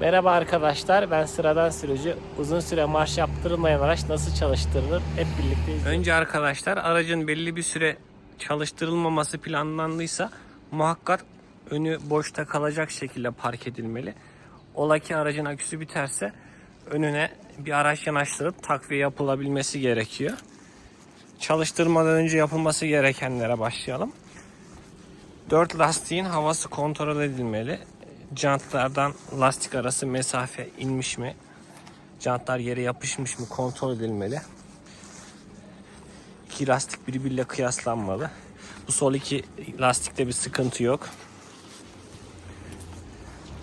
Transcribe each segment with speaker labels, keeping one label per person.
Speaker 1: Merhaba arkadaşlar, ben sıradan sürücü. Uzun süre marş yaptırılmayan araç nasıl çalıştırılır? Hep birlikte izleyelim. Önce arkadaşlar aracın belli bir süre çalıştırılmaması planlandıysa muhakkak önü boşta kalacak şekilde park edilmeli. Ola ki aracın aküsü biterse önüne bir araç yanaştırıp takviye yapılabilmesi gerekiyor. Çalıştırmadan önce yapılması gerekenlere başlayalım. 4 lastiğin havası kontrol edilmeli. Jantlardan lastik arası mesafe inmiş mi? Jantlar yere yapışmış mı kontrol edilmeli. İki lastik birbiriyle kıyaslanmalı. Bu sol iki lastikte bir sıkıntı yok.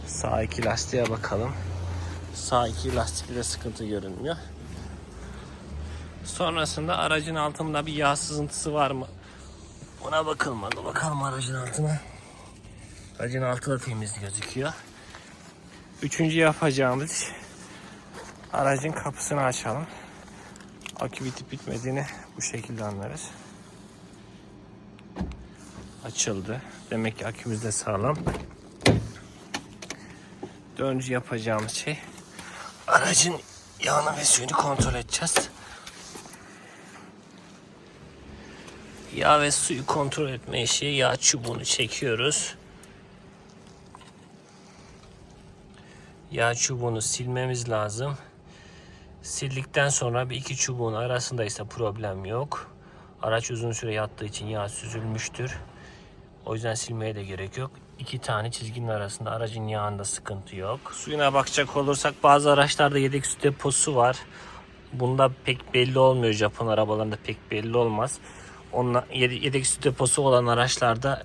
Speaker 1: Sağ iki lastiğe bakalım. Sağ iki lastikte sıkıntı görünmüyor. Sonrasında aracın altında bir yağ sızıntısı var mı? Ona bakılmadı. Bakalım aracın altına. Aracın altı da temiz gözüküyor. Üçüncü yapacağımız aracın kapısını açalım. Akü bitip bitmediğini bu şekilde anlarız. Açıldı. Demek ki akümüz de sağlam. Dördüncü yapacağımız şey aracın yağını ve suyunu kontrol edeceğiz. Yağ ve suyu kontrol etme işi yağ çubuğunu çekiyoruz. Yağ çubuğunu silmemiz lazım. Sildikten sonra bir iki çubuğun arasındaysa problem yok. Araç uzun süre yattığı için yağ süzülmüştür. O yüzden silmeye de gerek yok. İki tane çizginin arasında aracın yağında sıkıntı yok. Suyuna bakacak olursak bazı araçlarda yedek su deposu var. Bunda pek belli olmuyor. Japon arabalarında pek belli olmaz. Onunla, yede- yedek su deposu olan araçlarda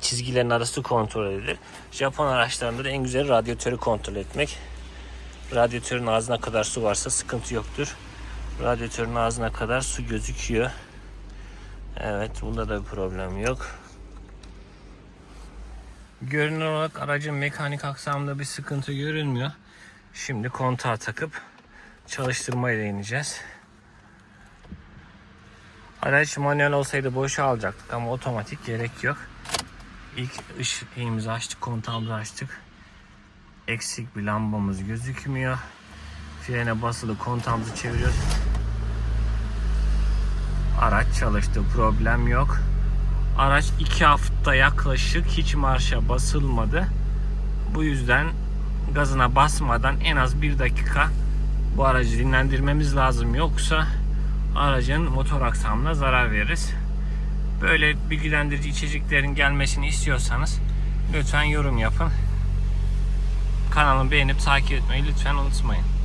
Speaker 1: çizgilerin arası kontrol edilir. Japon araçlarında da en güzel radyatörü kontrol etmek. Radyatörün ağzına kadar su varsa sıkıntı yoktur. Radyatörün ağzına kadar su gözüküyor. Evet bunda da bir problem yok. Görünür olarak aracın mekanik aksamında bir sıkıntı görünmüyor. Şimdi kontağı takıp çalıştırmayı deneyeceğiz. Araç manuel olsaydı boşa alacaktık ama otomatik gerek yok. İlk ışığımızı açtık, kontağımızı açtık. Eksik bir lambamız gözükmüyor. Frene basılı kontağımızı çeviriyoruz. Araç çalıştı, problem yok. Araç iki hafta yaklaşık hiç marşa basılmadı. Bu yüzden gazına basmadan en az bir dakika bu aracı dinlendirmemiz lazım. Yoksa aracın motor aksamına zarar veririz. Böyle bilgilendirici içeceklerin gelmesini istiyorsanız lütfen yorum yapın. Kanalımı beğenip takip etmeyi lütfen unutmayın.